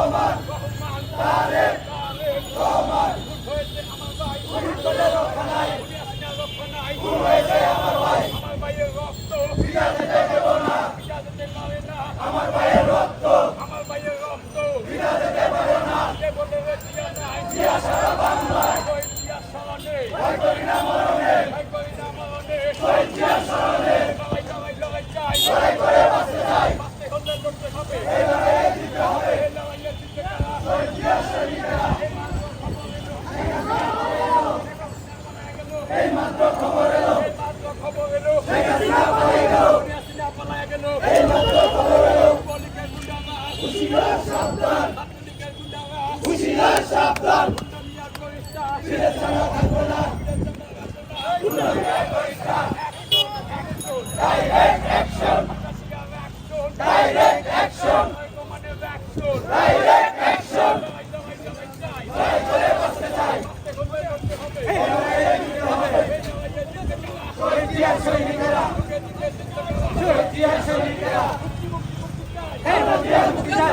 আমার